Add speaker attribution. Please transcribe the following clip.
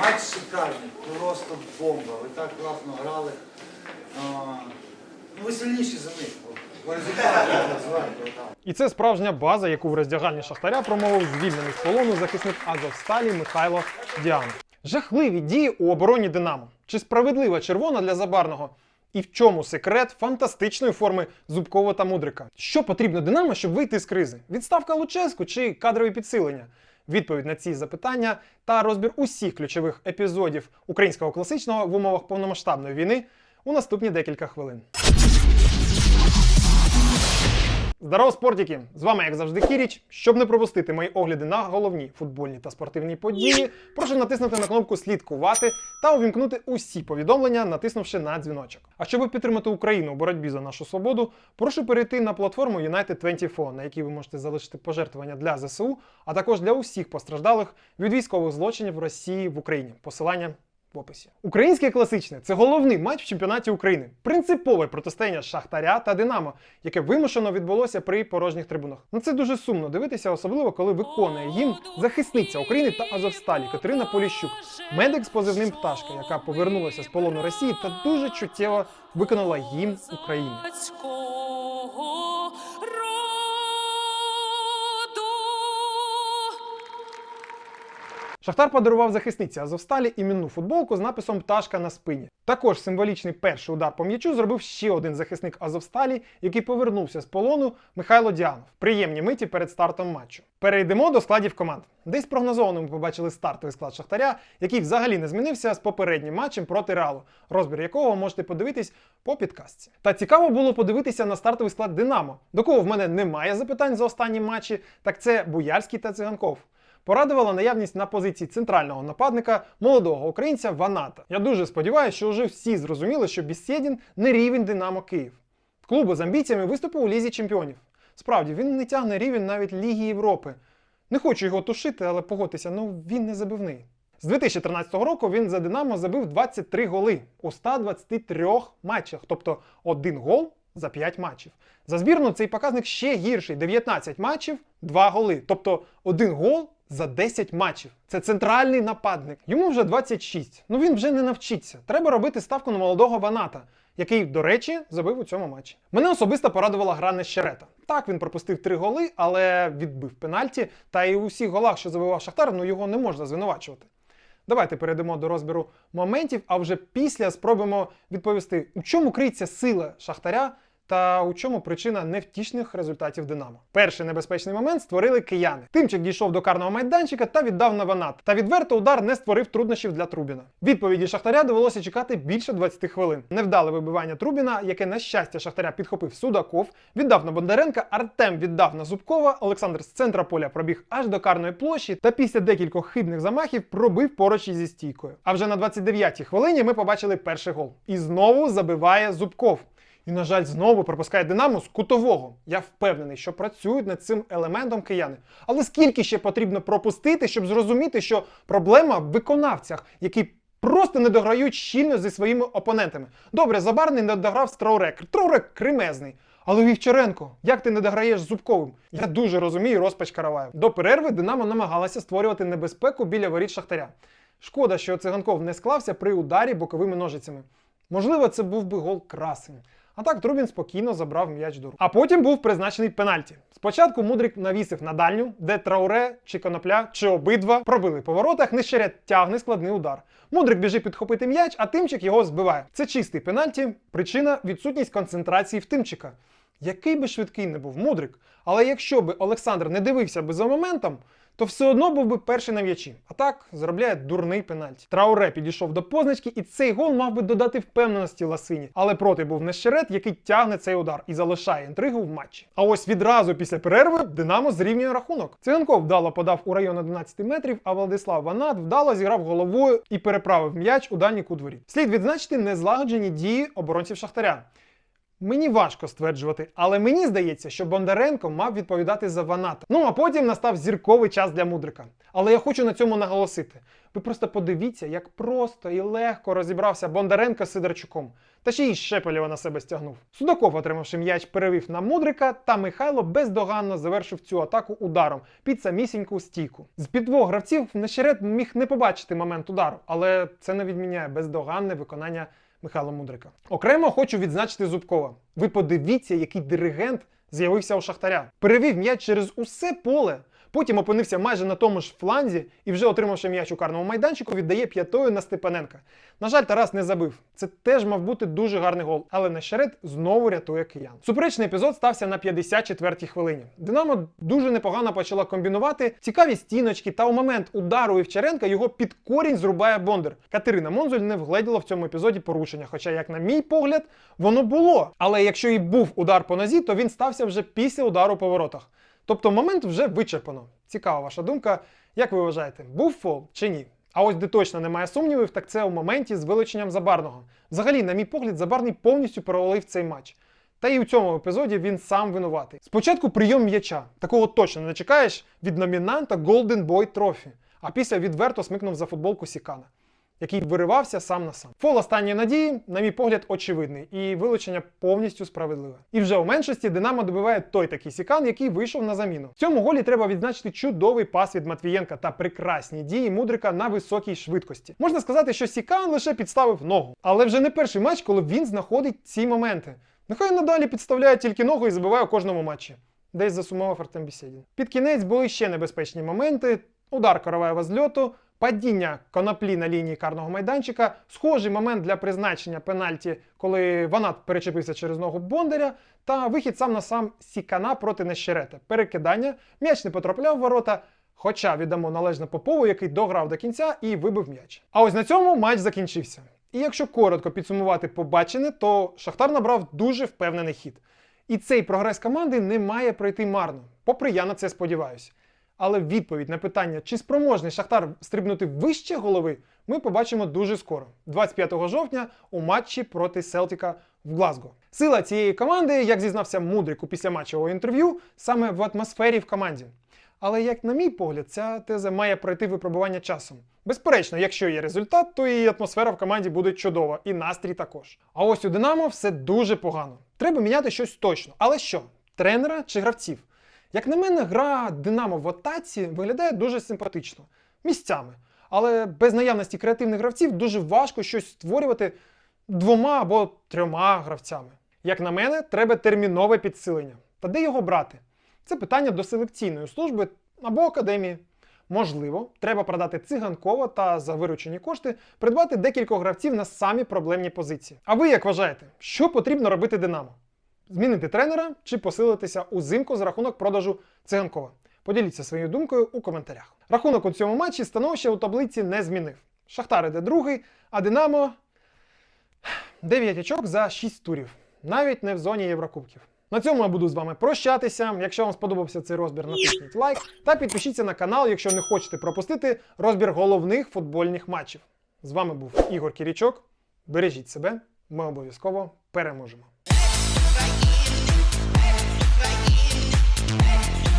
Speaker 1: Матч шикарний, просто бомба. Ви так класно грали. А, ну, ви сильніші за них.
Speaker 2: І це справжня база, яку в роздягальні Шахтаря промовив звільнений з полону захисник Азовсталі Михайло Діан. Жахливі дії у обороні Динамо. Чи справедлива червона для Забарного? І в чому секрет фантастичної форми Зубкова та Мудрика? Що потрібно Динамо, щоб вийти з кризи? Відставка Луческу чи кадрові підсилення? Відповідь на ці запитання та розбір усіх ключових епізодів українського класичного в умовах повномасштабної війни у наступні декілька хвилин. Здорово, спортики! З вами, як завжди, Кіріч. Щоб не пропустити мої огляди на головні футбольні та спортивні події, прошу натиснути на кнопку слідкувати та увімкнути усі повідомлення, натиснувши на дзвіночок. А щоб підтримати Україну у боротьбі за нашу свободу, прошу перейти на платформу United24, на якій ви можете залишити пожертвування для ЗСУ, а також для усіх постраждалих від військових злочинів Росії в Україні. Посилання в описі. Українське класичне це головний матч в чемпіонаті України. Принципове протистояння Шахтаря та Динамо, яке вимушено відбулося при порожніх трибунах. Ну це дуже сумно дивитися, особливо коли виконує гімн захисниця України та Азовсталі Катерина Поліщук, медик з позивним пташка, яка повернулася з полону Росії та дуже чуттєво виконала гімн України. Шахтар подарував захисниці Азовсталі іменну футболку з написом Пташка на спині. Також символічний перший удар по м'ячу зробив ще один захисник Азовсталі, який повернувся з полону Михайло Діанов. Приємні миті перед стартом матчу. Перейдемо до складів команд. Десь прогнозовано ми побачили стартовий склад Шахтаря, який взагалі не змінився з попереднім матчем проти Реалу, розбір якого можете подивитись по підкастці. Та цікаво було подивитися на стартовий склад Динамо, до кого в мене немає запитань за останні матчі, так це Буяльський та Циганков порадувала наявність на позиції центрального нападника молодого українця Ваната. Я дуже сподіваюся, що вже всі зрозуміли, що Біссєдін не рівень Динамо Київ. Клубу з амбіціями виступив у Лізі Чемпіонів. Справді, він не тягне рівень навіть Ліги Європи. Не хочу його тушити, але погодьтеся, ну він не забивний. З 2013 року він за Динамо забив 23 голи у 123 матчах, тобто один гол за 5 матчів. За збірну цей показник ще гірший: 19 матчів, 2 голи, тобто один гол за 10 матчів. Це центральний нападник. Йому вже 26. Ну він вже не навчиться. Треба робити ставку на молодого Ваната, який, до речі, забив у цьому матчі. Мене особисто порадувала гра Нещерета. Так, він пропустив три голи, але відбив пенальті. Та і у всіх голах, що забивав Шахтар, ну його не можна звинувачувати. Давайте перейдемо до розбіру моментів, а вже після спробуємо відповісти, у чому криється сила Шахтаря та у чому причина невтішних результатів Динамо. Перший небезпечний момент створили кияни. Тимчик дійшов до карного майданчика та віддав на ванат. Та відверто удар не створив труднощів для Трубіна. Відповіді Шахтаря довелося чекати більше 20 хвилин. Невдале вибивання Трубіна, яке на щастя Шахтаря підхопив Судаков, віддав на Бондаренка, Артем віддав на Зубкова, Олександр з центра поля пробіг аж до карної площі та після декількох хибних замахів пробив поруч ізі стійкою. А вже на 29-й хвилині ми побачили перший гол. І знову забиває Зубков. І, на жаль, знову пропускає Динамо з кутового. Я впевнений, що працюють над цим елементом кияни. Але скільки ще потрібно пропустити, щоб зрозуміти, що проблема в виконавцях, які просто не дограють щільно зі своїми опонентами. Добре, Забарний не дограв з. Траурек кремезний. Але Вівчаренко, як ти не дограєш з Зубковим? Я дуже розумію розпач Караваєв. До перерви Динамо намагалася створювати небезпеку біля воріт Шахтаря. Шкода, що циганков не склався при ударі боковими ножицями. Можливо, це був би гол красень. А так Трубін спокійно забрав м'яч до рук. А потім був призначений пенальті. Спочатку Мудрик навісив на дальню, де Трауре чи Конопля, чи обидва пробили по воротах, нещерет тягне складний удар. Мудрик біжить підхопити м'яч, а тимчик його збиває. Це чистий пенальті. Причина відсутність концентрації в тимчика. Який би швидкий не був Мудрик, але якщо би Олександр не дивився би за моментом, то все одно був би перший на м'ячі. А так заробляє дурний пенальті. Трауре підійшов до позначки, і цей гол мав би додати впевненості Ласині. Але проти був Нещерет, який тягне цей удар і залишає інтригу в матчі. А ось відразу після перерви Динамо зрівнює рахунок. Циганков вдало подав у район 11 метрів, а Владислав Ванат вдало зіграв головою і переправив м'яч у дальній кут. Слід відзначити незлагоджені дії оборонців Шахтаря. Мені важко стверджувати, але мені здається, що Бондаренко мав відповідати за Ваната. Ну а потім настав зірковий час для мудрика. Але я хочу на цьому наголосити. Ви просто подивіться, як просто і легко розібрався Бондаренко з Сидорчуком. Та ще й Шепелєва на себе стягнув. Судаков, отримавши м'яч, перевів на мудрика, та Михайло бездоганно завершив цю атаку ударом під самісіньку стійку. З під двох гравців Нещерет міг не побачити момент удару, але це не відміняє бездоганне виконання Михайла Мудрика. Окремо хочу відзначити Зубкова. Ви подивіться, який диригент з'явився у Шахтаря. Перевів м'яч через усе поле. Потім опинився майже на тому ж фланзі і вже отримавши м'яч у карному майданчику, віддає п'ятою на Степаненка. На жаль, Тарас не забив. Це теж мав бути дуже гарний гол, але Нещерет знову рятує киян. Суперечний епізод стався на 54-й хвилині. Динамо дуже непогано почала комбінувати цікаві стіночки, та у момент удару Івчаренка його під корінь зрубає Бондар. Катерина Монзуль не вгледіла в цьому епізоді порушення. Хоча, як на мій погляд, воно було. Але якщо і був удар по нозі, то він стався вже після удару по воротах. Тобто момент вже вичерпано. Цікава ваша думка. Як ви вважаєте, був фол чи ні? А ось де точно немає сумнівів, так це у моменті з вилученням Забарного. Взагалі, на мій погляд, Забарний повністю провалив цей матч. Та і у цьому епізоді він сам винуватий. Спочатку прийом м'яча. Такого точно не чекаєш від номінанта Golden Boy Trophy, а після відверто смикнув за футболку Сікана, який виривався сам на сам. Фол останньої надії, на мій погляд, очевидний, і вилучення повністю справедливе. І вже у меншості Динамо добиває той такий Сікан, який вийшов на заміну. В цьому голі треба відзначити чудовий пас від Матвієнка та прекрасні дії мудрика на високій швидкості. Можна сказати, що Сікан лише підставив ногу, але вже не перший матч, коли він знаходить ці моменти. Нехай надалі підставляє тільки ногу і забиває у кожному матчі. Десь засумував Артем Бісєдін. Під кінець були ще небезпечні моменти: удар Караваєва з льоту, падіння коноплі на лінії карного майданчика, схожий момент для призначення пенальті, коли Ванат перечепився через ногу Бондаря, та вихід сам на сам Сікана проти Нещерета. Перекидання, м'яч не потрапляв в ворота. Хоча віддамо належне Попову, який дограв до кінця і вибив м'яч. А ось на цьому матч закінчився. І якщо коротко підсумувати побачене, то Шахтар набрав дуже впевнений хід. І цей прогрес команди не має пройти марно, попри я на це сподіваюся. Але відповідь на питання, чи спроможний Шахтар стрибнути вище голови, ми побачимо дуже скоро, 25 жовтня, у матчі проти Селтіка в Глазго. Сила цієї команди, як зізнався Мудрик у післяматчевого інтерв'ю, саме в атмосфері в команді. Але як на мій погляд, ця теза має пройти випробування часом. Безперечно, якщо є результат, то і атмосфера в команді буде чудова, і настрій також. А ось у Динамо все дуже погано. Треба міняти щось точно. Але що? Тренера чи гравців? Як на мене, гра Динамо в атаці виглядає дуже симпатично місцями. Але без наявності креативних гравців дуже важко щось створювати двома або трьома гравцями. Як на мене, треба термінове підсилення. Та де його брати? Це питання до селекційної служби або академії. Можливо, треба продати циганкова та за виручені кошти придбати декількох гравців на самі проблемні позиції. А ви як вважаєте, що потрібно робити Динамо? Змінити тренера чи посилитися узимку за рахунок продажу циганкова? Поділіться своєю думкою у коментарях. Рахунок у цьому матчі становище у таблиці не змінив. Шахтар іде другий, а Динамо 9 очок за 6 турів, навіть не в зоні Єврокубків. На цьому я буду з вами прощатися. Якщо вам сподобався цей розбір, натисніть лайк та підпишіться на канал, якщо не хочете пропустити розбір головних футбольних матчів. З вами був Ігор Кірічок. Бережіть себе, ми обов'язково переможемо.
Speaker 3: Like, hey.